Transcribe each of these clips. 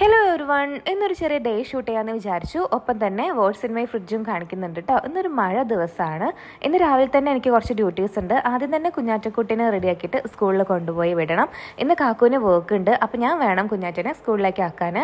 Hello every one ഇന്നൊരു ചെറിയ day shoot ചെയ്യാമെന്ന് വിചാരിച്ചു. ഒപ്പം തന്നെ വേർഡ്സ് ഇൻ മൈ ഫ്രിഡ്ജും കാണിക്കുന്നുണ്ട് കേട്ടോ ഇന്നൊരു മഴ ദിവസമാണ് ഇന്ന് രാവിലെ തന്നെ എനിക്ക് കുറച്ച് ഡ്യൂട്ടീസ് ഉണ്ട്. ആദ്യം തന്നെ കുഞ്ഞാറ്റക്കുട്ടീനെ റെഡിയാക്കിയിട്ട് സ്കൂളിൽ കൊണ്ടുപോയി വിടണം. ഇന്ന് കാക്കുവിന് വർക്ക് ഉണ്ട്. അപ്പോൾ ഞാൻ വേണം കുഞ്ഞാറ്റനെ സ്കൂളിലേക്ക് ആക്കാൻ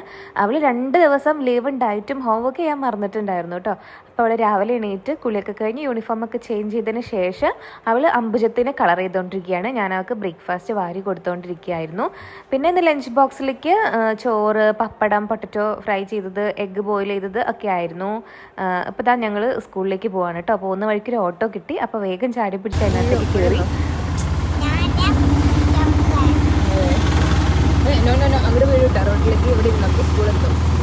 അവൾ രണ്ട് ദിവസം ലീവ് ഉണ്ടായിട്ടും ഹോംവർക്ക് ചെയ്യാൻ മറന്നിട്ടുണ്ടായിരുന്നു കേട്ടോ അപ്പോൾ അവൾ രാവിലെ എണീറ്റ് കുളിയൊക്കെ കഴിഞ്ഞ് യൂണിഫോമൊക്കെ ചേഞ്ച് ചെയ്തതിന് ശേഷം അവൾ അമ്പുജത്തിനെ കളർ ചെയ്തുകൊണ്ടിരിക്കുകയാണ് ഞാൻ അവൾക്ക് ബ്രേക്ക്ഫാസ്റ്റ് വാരി കൊടുത്തുകൊണ്ടിരിക്കുകയായിരുന്നു പിന്നെ ഇന്ന് ലഞ്ച് ബോക്സിലേക്ക് ചോറ് പപ്പടം പൊട്ടറ്റോ ഫ്രൈ ചെയ്തത് എഗ്ഗ് ബോയിൽ ചെയ്തത് ഒക്കെ ആയിരുന്നു അപ്പോൾ ഇതാ ഞങ്ങൾ സ്കൂളിലേക്ക് പോവാണ് കേട്ടോ പോകുന്ന വഴിക്ക് ഒരു ഓട്ടോ കിട്ടി അപ്പോൾ വേഗം ചാടി പിടിച്ച് അതിനകത്തേക്ക് കയറി അങ്ങോട്ട് വീഴുട്ടാ റോഡിലേക്ക് ഇവിടെ ഇരുന്നു സ്കൂളെത്തും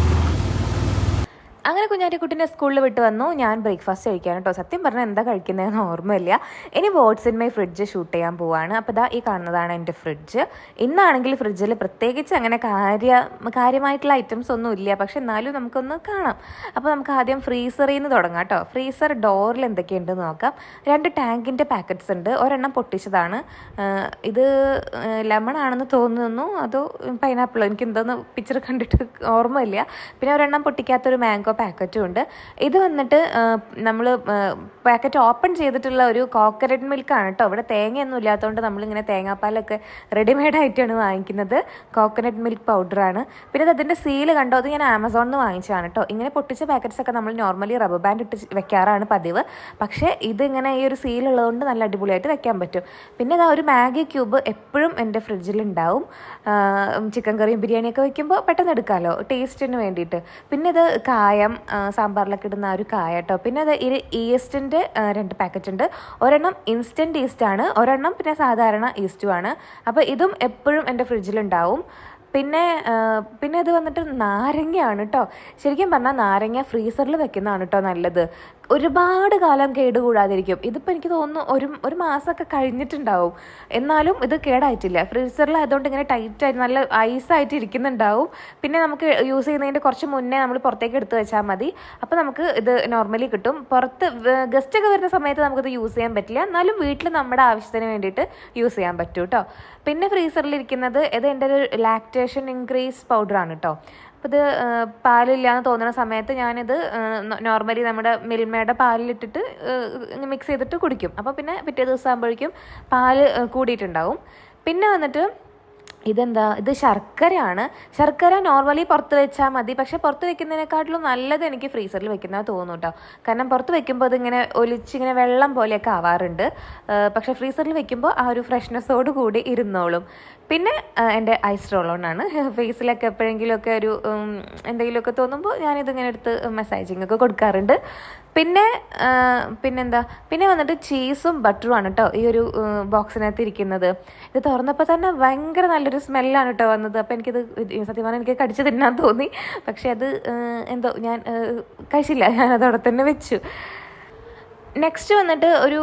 അങ്ങനെ കുഞ്ഞാറ്റിക്കുട്ടിനെ സ്കൂളിൽ വിട്ട് വന്നു. ഞാൻ ബ്രേക്ക്ഫാസ്റ്റ് കഴിക്കാൻ കേട്ടോ സത്യം പറഞ്ഞാൽ എന്താ കഴിക്കുന്നതെന്ന് ഓർമ്മയില്ല. ഇനി what's in my fridge shoot ചെയ്യാൻ പോവാണ്. അപ്പോൾ ഇതാ ഈ കാണുന്നതാണ് എന്റെ ഫ്രിഡ്ജ് ഇന്നാണെങ്കിൽ ഫ്രിഡ്ജിൽ പ്രത്യേകിച്ച് അങ്ങനെ കാര്യ കാര്യമായിട്ടുള്ള ഐറ്റംസ് ഒന്നും ഇല്ല. പക്ഷെ എന്നാലും നമുക്കൊന്ന് കാണാം. അപ്പോൾ നമുക്ക് ആദ്യം ഫ്രീസറിൽ നിന്ന് തുടങ്ങാം കേട്ടോ ഫ്രീസർ ഡോറിൽ എന്തൊക്കെയുണ്ടെന്ന് നോക്കാം. രണ്ട് ടാങ്കിന്റെ പാക്കറ്റ്സ് ഉണ്ട്. ഒരെണ്ണം പൊട്ടിച്ചതാണ്. ഇത് ലെമൺ ആണെന്ന് തോന്നുന്നു. അതോ പൈനാപ്പിൾ എനിക്ക് എന്തോന്ന് പിക്ചർ കണ്ടിട്ട് ഓർമ്മയില്ല. പിന്നെ ഒരെണ്ണം പൊട്ടിക്കാത്തൊരു മാംഗോ പാക്കറ്റും ഉണ്ട്. ഇത് വന്നിട്ട് നമ്മൾ പാക്കറ്റ് ഓപ്പൺ ചെയ്തിട്ടുള്ള ഒരു കോക്കനട്ട് മിൽക്കാണ് കേട്ടോ ഇവിടെ തേങ്ങയൊന്നും ഇല്ലാത്തതുകൊണ്ട് നമ്മളിങ്ങനെ തേങ്ങാപ്പാലൊക്കെ റെഡിമെയ്ഡ് ആയിട്ടാണ് വാങ്ങിക്കുന്നത്. കോക്കനട്ട് മിൽക്ക് പൗഡറാണ് പിന്നെ അതിന്റെ സീൽ കണ്ടോ? അത് ഞാൻ ആമസോണിൽ നിന്ന് വാങ്ങിച്ചതാണ് കേട്ടോ ഇങ്ങനെ പൊട്ടിച്ച പാക്കറ്റ്സ് ഒക്കെ നമ്മൾ നോർമലി റബ്ബർ ബാൻഡ് ഇട്ട് വെക്കാറാണ് പതിവ്. പക്ഷേ ഇതിങ്ങനെ ഈ ഒരു സീൽ ഉള്ളതുകൊണ്ട് നല്ല അടിപൊളിയായിട്ട് വെക്കാൻ പറ്റും. പിന്നെ ഇതാ ഒരു മാഗി ക്യൂബ് എപ്പോഴും എന്റെ ഫ്രിഡ്ജിൽ ഉണ്ടാവും ചിക്കൻ കറിയും ബിരിയാണിയൊക്കെ വെക്കുമ്പോൾ പെട്ടെന്ന് എടുക്കാമല്ലോ ടേസ്റ്റിന് വേണ്ടിയിട്ട്. പിന്നെ ഇത് കായം ആ, സാമ്പാറിലൊക്കെ ഇടുന്ന ആ ഒരു കായ കേട്ടോ പിന്നെ അത് ഇത് ഈസ്റ്റിന്റെ രണ്ട് പാക്കറ്റ് ഉണ്ട്. ഒരെണ്ണം ഇൻസ്റ്റന്റ് ഈസ്റ്റ് ആണ് ഒരെണ്ണം പിന്നെ സാധാരണ ഈസ്റ്റും ആണ്. അപ്പോൾ ഇതും എപ്പോഴും എന്റെ ഫ്രിഡ്ജിലുണ്ടാവും പിന്നെ പിന്നെ ഇത് വന്നിട്ട് നാരങ്ങയാണ് കേട്ടോ ശരിക്കും പറഞ്ഞാൽ നാരങ്ങ ഫ്രീസറിൽ വെക്കുന്നതാണ് കേട്ടോ നല്ലത്. ഒരുപാട് കാലം കേടുകൂടാതിരിക്കും. ഇതിപ്പോൾ എനിക്ക് തോന്നുന്നു ഒരു ഒരു മാസമൊക്കെ കഴിഞ്ഞിട്ടുണ്ടാവും. എന്നാലും ഇത് കേടായിട്ടില്ല. ഫ്രീസറിലായതുകൊണ്ട് ഇങ്ങനെ ടൈറ്റായിട്ട് നല്ല ഐസായിട്ട് ഇരിക്കുന്നുണ്ടാവും. പിന്നെ നമുക്ക് യൂസ് ചെയ്യുന്നതിന്റെ കുറച്ച് മുന്നേ നമ്മൾ പുറത്തേക്ക് എടുത്ത് വെച്ചാൽ മതി. അപ്പോൾ നമുക്ക് ഇത് നോർമലി കിട്ടും. പുറത്ത് ഗസ്റ്റൊക്കെ വരുന്ന സമയത്ത് നമുക്കിത് യൂസ് ചെയ്യാൻ പറ്റില്ല. എന്നാലും വീട്ടിൽ നമ്മുടെ ആവശ്യത്തിന് വേണ്ടിയിട്ട് യൂസ് ചെയ്യാൻ പറ്റും കേട്ടോ പിന്നെ ഫ്രീസറിലിരിക്കുന്നത് ഇത് എന്റെ ഒരു ലാക്ടേഷൻ ഇൻക്രീസ് പൗഡറാണ് കേട്ടോ അപ്പോൾ ഇത് പാലില്ലാന്ന് തോന്നുന്ന സമയത്ത് ഞാനിത് നോർമലി നമ്മുടെ മിൽമയുടെ പാലിലിട്ടിട്ട് മിക്സ് ചെയ്തിട്ട് കുടിക്കും. അപ്പോൾ പിന്നെ പിറ്റേ ദിവസം ആകുമ്പോഴേക്കും പാൽ കൂടിയിട്ടുണ്ടാവും. പിന്നെ വന്നിട്ട് ഇതെന്താ ഇത് ശർക്കരയാണ്. ശർക്കര നോർമലി പുറത്ത് വെച്ചാൽ മതി. പക്ഷെ പുറത്ത് വെക്കുന്നതിനെക്കാട്ടിലും നല്ലത് എനിക്ക് ഫ്രീസറിൽ വെക്കുന്നത് തോന്നും കേട്ടോ കാരണം പുറത്ത് വെക്കുമ്പോൾ അതിങ്ങനെ ഒലിച്ചിങ്ങനെ വെള്ളം പോലെയൊക്കെ ആവാറുണ്ട്. പക്ഷെ ഫ്രീസറിൽ വെക്കുമ്പോൾ ആ ഒരു ഫ്രഷ്നെസ്സോട് കൂടി ഇരുന്നോളും. പിന്നെ എന്റെ ഐസ് റോളോണാണ് ഫേസിലൊക്കെ എപ്പോഴെങ്കിലുമൊക്കെ ഒരു എന്തെങ്കിലുമൊക്കെ തോന്നുമ്പോൾ ഞാനിതിങ്ങനെ എടുത്ത് ഒക്കെ കൊടുക്കാറുണ്ട്. പിന്നെ പിന്നെന്താ? പിന്നെ വന്നിട്ട് ചീസും ബട്ടറും ആണ് കേട്ടോ ഈ ഒരു ബോക്സിനകത്ത് ഇരിക്കുന്നത്. ഇത് തുറന്നപ്പോൾ തന്നെ ഭയങ്കര നല്ലൊരു സ്മെല്ലാണ് കേട്ടോ വന്നത്. അപ്പോൾ എനിക്കിത് സത്യം പറഞ്ഞാൽ എനിക്ക് കടിച്ചു തിന്നാൻ തോന്നി. പക്ഷെ അത് എന്തോ ഞാൻ കഴിച്ചില്ല. ഞാനതവിടെ തന്നെ വെച്ചു. നെക്സ്റ്റ് വന്നിട്ട് ഒരു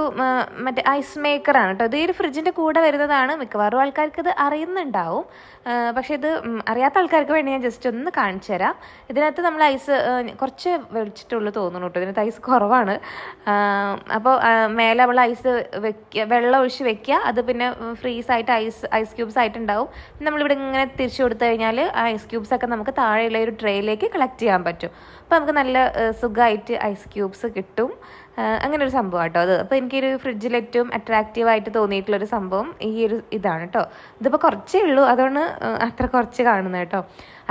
മറ്റേ ഐസ് മേക്കറാണ് കേട്ടോ. ഇത് ഈ ഒരു ഫ്രിഡ്ജിന്റെ കൂടെ വരുന്നതാണ്. മിക്കവാറും ആൾക്കാർക്ക് ഇത് അറിയുന്നുണ്ടാവും. പക്ഷേ ഇത് അറിയാത്ത ആൾക്കാർക്ക് വേണ്ടി ഞാൻ ജസ്റ്റ് ഒന്ന് കാണിച്ചു തരാം. ഇതിനകത്ത് നമ്മൾ ഐസ് കുറച്ച് വെച്ചിട്ടുള്ളൂ തോന്നുന്നു കേട്ടോ. ഇതിനകത്ത് ഐസ് കുറവാണ്. അപ്പോൾ മേലെ നമ്മൾ ഐസ് വെക്കുക വെള്ളം ഒഴിച്ച് വെക്കുക അത് പിന്നെ ഫ്രീസ് ആയിട്ട് ഐസ് ഐസ് ക്യൂബ്സ് ആയിട്ടുണ്ടാവും. നമ്മളിവിടെ ഇങ്ങനെ തിരിച്ചു കൊടുത്തു കഴിഞ്ഞാൽ ആ ഐസ് ക്യൂബ്സ് ഒക്കെ നമുക്ക് താഴെയുള്ള ഒരു ട്രേയിലേക്ക് കളക്ട് ചെയ്യാൻ പറ്റും. അപ്പോൾ നമുക്ക് നല്ല സുഖമായിട്ട് ഐസ് ക്യൂബ്സ് കിട്ടും. ആ, അങ്ങനെ ഒരു സംഭവം കേട്ടോ അത്. അപ്പോൾ എനിക്കൊരു ഫ്രിഡ്ജിൽ ഏറ്റവും അട്രാക്റ്റീവ് ആയിട്ട് തോന്നിയിട്ടുള്ളൊരു സംഭവം ഈ ഒരു ഇതാണ് കേട്ടോ ഇതിപ്പോൾ കുറച്ചേ ഉള്ളൂ. അതുകൊണ്ട് അത്ര കുറച്ച് കാണുന്നത് കേട്ടോ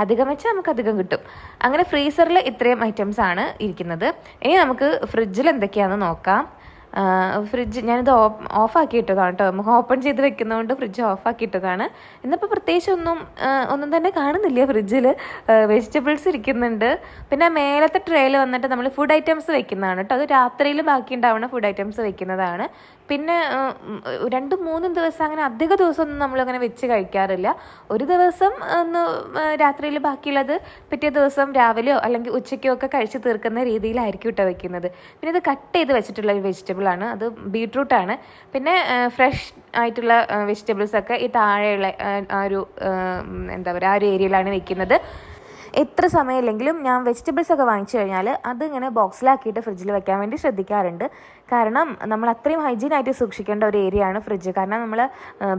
അധികം വെച്ചാൽ നമുക്ക് അധികം കിട്ടും. അങ്ങനെ ഫ്രീസറിൽ ഇത്രയും ഐറ്റംസ് ആണ് ഇരിക്കുന്നത്. ഇനി നമുക്ക് ഫ്രിഡ്ജിൽ എന്തൊക്കെയാണെന്ന് നോക്കാം. ഫ്രിഡ്ജ് ഞാനിത് ഓഫ് ആക്കി ഇട്ടതാണ് കേട്ടോ നമുക്ക് ഓപ്പൺ ചെയ്ത് വെക്കുന്നതുകൊണ്ട് ഫ്രിഡ്ജ് ഓഫ് ആക്കി ഇട്ടതാണ് ഇന്നിപ്പോൾ പ്രത്യേകിച്ച് ഒന്നും ഒന്നും തന്നെ കാണുന്നില്ല ഫ്രിഡ്ജിൽ വെജിറ്റബിൾസ് ഇരിക്കുന്നുണ്ട്. പിന്നെ മേലത്തെ ട്രേയിൽ വന്നിട്ട് നമ്മൾ ഫുഡ് ഐറ്റംസ് വെക്കുന്നതാണ് കേട്ടോ അത് രാത്രിയിൽ ബാക്കി ഉണ്ടാവുന്ന ഫുഡ് ഐറ്റംസ് വെക്കുന്നതാണ്. പിന്നെ രണ്ട് മൂന്നും ദിവസം അങ്ങനെ അധിക ദിവസമൊന്നും നമ്മളങ്ങനെ വെച്ച് കഴിക്കാറില്ല. ഒരു ദിവസം ഒന്ന് രാത്രിയിൽ ബാക്കിയുള്ളത് പിറ്റേ ദിവസം രാവിലെയോ അല്ലെങ്കിൽ ഉച്ചയ്ക്കോ ഒക്കെ കഴിച്ച് തീർക്കുന്ന രീതിയിലായിരിക്കും കേട്ടോ വെക്കുന്നത്. പിന്നെ ഇത് കട്ട് ചെയ്ത് വെച്ചിട്ടുള്ള ഒരു വെജിറ്റബിൾ ആണ് അത് ബീട്രൂട്ട് ആണ് പിന്നെ ഫ്രഷ് ആയിട്ടുള്ള വെജിറ്റബിൾസ് ഒക്കെ ഈ താഴെയുള്ള ആ ഒരു എന്താ പറയുക ആ ഒരു ഏരിയയിലാണ് വെക്കുന്നത്. എത്ര സമയമില്ലെങ്കിലും ഞാൻ വെജിറ്റബിൾസ് ഒക്കെ വാങ്ങിച്ചു കഴിഞ്ഞാൽ അതിങ്ങനെ ബോക്സിലാക്കിയിട്ട് ഫ്രിഡ്ജിൽ വെക്കാൻ വേണ്ടി ശ്രദ്ധിക്കാറുണ്ട്. കാരണം നമ്മൾ അത്രയും ഹൈജീൻ ആയിട്ട് സൂക്ഷിക്കേണ്ട ഒരു ഏരിയ ആണ് ഫ്രിഡ്ജ് കാരണം നമ്മൾ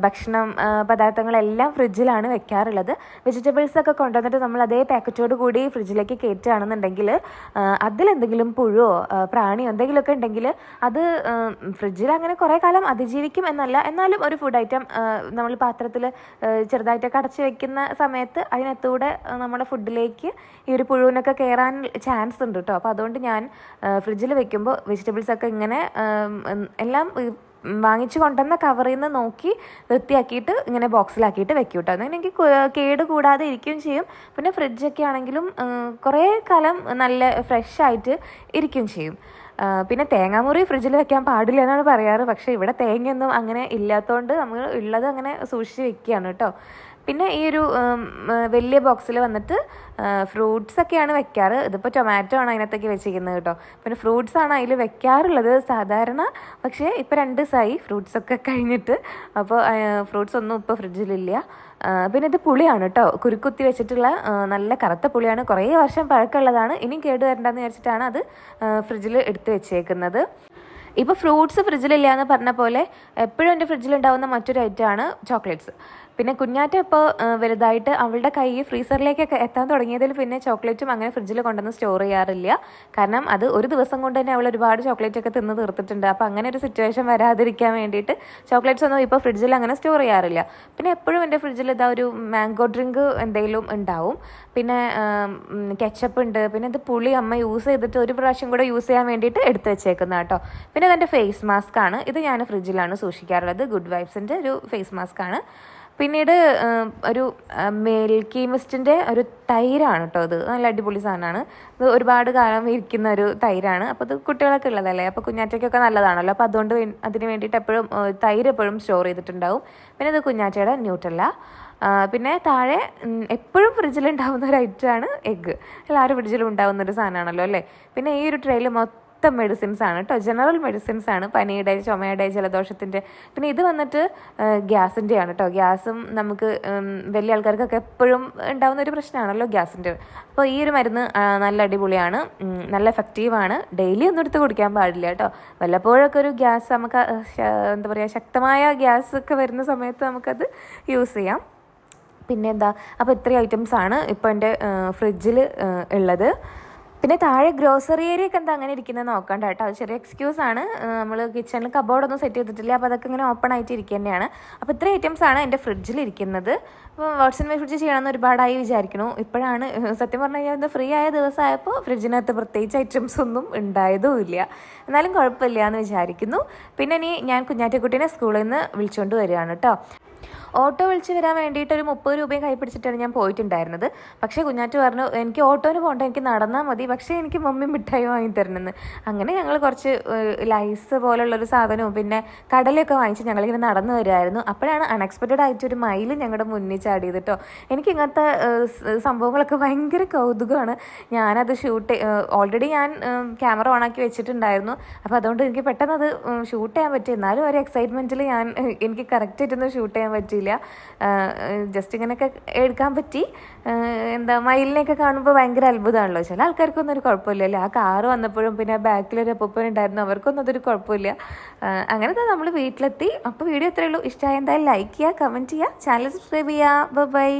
ഭക്ഷണം പദാർത്ഥങ്ങളെല്ലാം ഫ്രിഡ്ജിലാണ് വെക്കാറുള്ളത്. വെജിറ്റബിൾസ് ഒക്കെ കൊണ്ടുവന്നിട്ട് നമ്മൾ അതേ പാക്കറ്റോട് കൂടി ഫ്രിഡ്ജിലേക്ക് കയറ്റുകയാണെന്നുണ്ടെങ്കിൽ അതിലെന്തെങ്കിലും പുഴുവോ പ്രാണിയോ എന്തെങ്കിലുമൊക്കെ ഉണ്ടെങ്കിൽ അത് ഫ്രിഡ്ജിൽ അങ്ങനെ കുറേ കാലം അതിജീവിക്കും എന്നല്ല. എന്നാലും ഒരു ഫുഡ് ഐറ്റം നമ്മൾ പാത്രത്തിൽ ചെറുതായിട്ടൊക്കെ അടച്ച് വെക്കുന്ന സമയത്ത് അതിനകത്തൂടെ നമ്മുടെ ഫുഡിലേക്ക് ഈ ഒരു പുഴുവിനൊക്കെ കയറാൻ ചാൻസ് ഉണ്ട് കേട്ടോ അപ്പോൾ അതുകൊണ്ട് ഞാൻ ഫ്രിഡ്ജിൽ വെക്കുമ്പോൾ വെജിറ്റബിൾസ് ഒക്കെ ഇങ്ങനെ എല്ലാം വാങ്ങിച്ചു കൊണ്ടുവന്ന കവറിൽ നിന്ന് നോക്കി വൃത്തിയാക്കിയിട്ട് ഇങ്ങനെ ബോക്സിലാക്കിയിട്ട് വെക്കും കേട്ടോ അങ്ങനെ എനിക്ക് കേട് കൂടാതെ ഇരിക്കുകയും ചെയ്യും. പിന്നെ ഫ്രിഡ്ജൊക്കെ ആണെങ്കിലും കുറേ കാലം നല്ല ഫ്രഷ് ആയിട്ട് ഇരിക്കുകയും ചെയ്യും. പിന്നെ തേങ്ങാമുറി ഫ്രിഡ്ജിൽ വെക്കാൻ പാടില്ല എന്നാണ് പറയാറ്. പക്ഷേ ഇവിടെ തേങ്ങയൊന്നും അങ്ങനെ ഇല്ലാത്തതുകൊണ്ട് നമ്മൾ ഉള്ളത് അങ്ങനെ സൂക്ഷിച്ച് വെക്കുകയാണ് കേട്ടോ. പിന്നെ ഈ ഒരു വലിയ ബോക്സിൽ വന്നിട്ട് ഫ്രൂട്ട്സ് ഒക്കെയാണ് വെക്കാറ്. ഇതിപ്പോൾ ടൊമാറ്റോ ആണ് അതിനകത്തേക്ക് വെച്ചിരിക്കുന്നത് കേട്ടോ. പിന്നെ ഫ്രൂട്ട്സ് ആണ് അതിൽ വെക്കാറുള്ളത് സാധാരണ. പക്ഷേ ഇപ്പോൾ രണ്ട് ദിവസമായി ഫ്രൂട്ട്സ് ഒക്കെ കഴിഞ്ഞിട്ട് അപ്പോൾ ഫ്രൂട്ട്സ് ഒന്നും ഇപ്പോൾ ഫ്രിഡ്ജിലില്ല പിന്നെ ഇത് പുളിയാണ് കേട്ടോ. കുരുക്കുത്തി വെച്ചിട്ടുള്ള നല്ല കറുത്ത പുളിയാണ്. കുറേ വർഷം പഴക്കമുള്ളതാണ്. ഇനിയും കേട് വരണ്ടെന്ന് വിചാരിച്ചിട്ടാണ് അത് ഫ്രിഡ്ജിൽ എടുത്ത് വെച്ചേക്കുന്നത്. ഇപ്പോൾ ഫ്രൂട്ട്സ് ഫ്രിഡ്ജിലില്ല എന്ന് പറഞ്ഞ പോലെ എപ്പോഴും എന്റെ ഫ്രിഡ്ജിലുണ്ടാവുന്ന മറ്റൊരു ഐറ്റമാണ് ചോക്ലേറ്റ്സ് പിന്നെ കുഞ്ഞാറ്റ ഇപ്പോൾ വലുതായിട്ട് അവളുടെ കൈ ഫ്രീസറിലേക്കൊക്കെ എത്താൻ തുടങ്ങിയതിൽ പിന്നെ ചോക്ലേറ്റും അങ്ങനെ ഫ്രിഡ്ജിൽ കൊണ്ടുവന്ന് സ്റ്റോർ ചെയ്യാറില്ല. കാരണം അത് ഒരു ദിവസം കൊണ്ട് തന്നെ അവൾ ഒരുപാട് ചോക്ലേറ്റ് ഒക്കെ തിന്ന് തീർത്തിട്ടുണ്ട്. അപ്പോൾ അങ്ങനെ ഒരു സിറ്റുവേഷൻ വരാതിരിക്കാൻ വേണ്ടിയിട്ട് ചോക്ലേറ്റ്സ് ഒന്നും ഇപ്പോൾ ഫ്രിഡ്ജിൽ അങ്ങനെ സ്റ്റോർ ചെയ്യാറില്ല. പിന്നെ എപ്പോഴും എന്റെ ഫ്രിഡ്ജിൽ ഇതാ ഒരു മാംഗോ ഡ്രിങ്ക് എന്തെങ്കിലും ഉണ്ടാവും. പിന്നെ കെച്ചപ്പ് ഉണ്ട്. പിന്നെ ഇത് പുളി അമ്മ യൂസ് ചെയ്തിട്ട് ഒരു പ്രാവശ്യം കൂടെ യൂസ് ചെയ്യാൻ വേണ്ടിയിട്ട് എടുത്ത് വെച്ചേക്കുന്ന കേട്ടോ. പിന്നെ ഇതെന്റെ ഫേസ് മാസ്ക് ആണ് ഇത് ഞാൻ ഫ്രിഡ്ജിലാണ് സൂക്ഷിക്കാറുള്ളത്. ഗുഡ് വൈബ്സിന്റെ ഒരു ഫേസ് മാസ്ക് ആണ് പിന്നീട് ഒരു മിൽക്കി മിസ്റ്റിന്റെ ഒരു തൈരാണ് കേട്ടോ അത്. നല്ല അടിപൊളി സാധനമാണ് ഇത് ഒരുപാട് കാലം ഇരിക്കുന്ന ഒരു തൈരാണ്. അപ്പോൾ അത് കുട്ടികളൊക്കെ ഉള്ളതല്ലേ? അപ്പോൾ കുഞ്ഞാറ്റയ്ക്കൊക്കെ നല്ലതാണല്ലോ? അപ്പോൾ അതുകൊണ്ട് അതിന് വേണ്ടിയിട്ട് എപ്പോഴും തൈര് എപ്പോഴും സ്റ്റോർ ചെയ്തിട്ടുണ്ടാവും. പിന്നെ ഇത് കുഞ്ഞാറ്റയുടെ ന്യൂട്രല്ല. പിന്നെ താഴെ എപ്പോഴും ഫ്രിഡ്ജിലുണ്ടാവുന്ന ഒരു ഐറ്റമാണ് എഗ്ഗ് എല്ലാവരും ഫ്രിഡ്ജിലും ഉണ്ടാവുന്ന ഒരു സാധനമാണല്ലോ അല്ലേ? പിന്നെ ഈ ഒരു ട്രെയിൽ മൊത്തം മെഡിസിൻസ് ആണ് കേട്ടോ ജനറൽ മെഡിസിൻസ് ആണ്. പനിയുടെ ചുമയുടെ ജലദോഷത്തിന്റെ. പിന്നെ ഇത് വന്നിട്ട് ഗ്യാസിന്റെ ആണ് കേട്ടോ ഗ്യാസും നമുക്ക് വലിയ ആൾക്കാർക്കൊക്കെ എപ്പോഴും ഉണ്ടാകുന്ന ഒരു പ്രശ്നമാണല്ലോ ഗ്യാസിന്റെ. അപ്പോൾ ഈ ഒരു മരുന്ന് നല്ല അടിപൊളിയാണ്. നല്ല എഫക്റ്റീവാണ് ഡെയിലി ഒന്നും എടുത്ത് കുടിക്കാൻ പാടില്ല കേട്ടോ വല്ലപ്പോഴൊക്കെ ഒരു ഗ്യാസ് നമുക്ക് എന്താ പറയുക ശക്തമായ ഗ്യാസ് ഒക്കെ വരുന്ന സമയത്ത് നമുക്കത് യൂസ് ചെയ്യാം. പിന്നെ എന്താ അപ്പോൾ ഇത്രയും ഐറ്റംസ് ആണ് ഇപ്പോൾ എന്റെ ഫ്രിഡ്ജിൽ ഉള്ളത്. പിന്നെ താഴെ ഗ്രോസറി ഏരിയ ഒക്കെ എന്താ അങ്ങനെ ഇരിക്കുന്നത് നോക്കണ്ട കേട്ടോ. ചെറിയ എക്സ്ക്യൂസ് ആണ്. നമ്മൾ കിച്ചണിൽ കബോർഡൊന്നും സെറ്റ് ചെയ്തിട്ടില്ല. അപ്പോൾ അതൊക്കെ ഇങ്ങനെ ഓപ്പൺ ആയിട്ട് ഇരിക്കുക തന്നെയാണ് അപ്പോൾ ഇത്രയും ഐറ്റംസ് ആണ് എന്റെ ഫ്രിഡ്ജിൽ ഇരിക്കുന്നത്. അപ്പോൾ വാട്സൺ വൈ ഫ്രിഡ്ജ് ചെയ്യണമെന്ന് ഒരുപാടായി വിചാരിക്കുന്നു. ഇപ്പോഴാണ് സത്യം പറഞ്ഞു കഴിഞ്ഞാൽ ഫ്രീ ആയ ദിവസമായപ്പോൾ ഫ്രിഡ്ജിനകത്ത് പ്രത്യേകിച്ച് ഐറ്റംസ് ഒന്നും ഉണ്ടായതും ഇല്ല. എന്നാലും കുഴപ്പമില്ല എന്ന് വിചാരിക്കുന്നു. പിന്നെ ഇനി ഞാൻ കുഞ്ഞാറ്റക്കുട്ടീനെ സ്കൂളിൽ നിന്ന് വിളിച്ചുകൊണ്ട് വരികയാണ് കേട്ടോ. ഓട്ടോ വിളിച്ച് വരാൻ വേണ്ടിയിട്ട് ഒരു മുപ്പത് രൂപയും കൈ പിടിച്ചിട്ടാണ് ഞാൻ പോയിട്ടുണ്ടായിരുന്നത്. പക്ഷേ കുഞ്ഞാറ്റ് പറഞ്ഞു എനിക്ക് ഓട്ടോന് പോകണ്ട എനിക്ക് നടന്നാൽ മതി. പക്ഷേ എനിക്ക് മമ്മി മിഠായി വാങ്ങി തരണമെന്ന്. അങ്ങനെ ഞങ്ങൾ കുറച്ച് ലൈസ് പോലുള്ളൊരു സാധനവും പിന്നെ കടലൊക്കെ വാങ്ങിച്ച് ഞങ്ങളിങ്ങനെ നടന്നു വരുമായിരുന്നു അപ്പോഴാണ് അൺഎക്സ്പെക്റ്റഡ് ആയിട്ട് ഒരു മയിൽ ഞങ്ങളുടെ മുന്നിൽ ചാടിയത് കേട്ടോ. എനിക്ക് ഇങ്ങനത്തെ സംഭവങ്ങളൊക്കെ ഭയങ്കര കൗതുകമാണ്. ഞാനത് ഷൂട്ട് ഓൾറെഡി ഞാൻ ക്യാമറ ഓണാക്കി വെച്ചിട്ടുണ്ടായിരുന്നു. അപ്പോൾ അതുകൊണ്ട് എനിക്ക് പെട്ടെന്ന് അത് ഷൂട്ട് ചെയ്യാൻ പറ്റി. എന്നാലും ഒരു എക്സൈറ്റ്മെന്റിൽ ഞാൻ എനിക്ക് എനിക്ക് കറക്റ്റായിട്ടൊന്നും ഷൂട്ട് ചെയ്യാൻ പറ്റിയില്ല ജസ്റ്റ് ഇങ്ങനെയൊക്കെ എടുക്കാൻ പറ്റി. എന്താ മയിലിനെയൊക്കെ കാണുമ്പോൾ ഭയങ്കര അത്ഭുതമാണല്ലോ. ചില ആൾക്കാർക്കൊന്നും ഒരു കുഴപ്പമില്ലല്ലോ ആ കാറ് വന്നപ്പോഴും പിന്നെ ബാക്കിലൊരു അപ്പൂപ്പൻ ഉണ്ടായിരുന്നു. അവർക്കൊന്നും അതൊരു കുഴപ്പമില്ല. അങ്ങനെ തന്നെ നമ്മൾ വീട്ടിലെത്തി. അപ്പോൾ വീഡിയോ ഇത്രയേ ഉള്ളൂ. ഇഷ്ടമായ എന്തായാലും ലൈക്ക് ചെയ്യുക കമന്റ് ചെയ്യുക. ചാനൽ സബ്സ്ക്രൈബ് ചെയ്യുക. ബൈ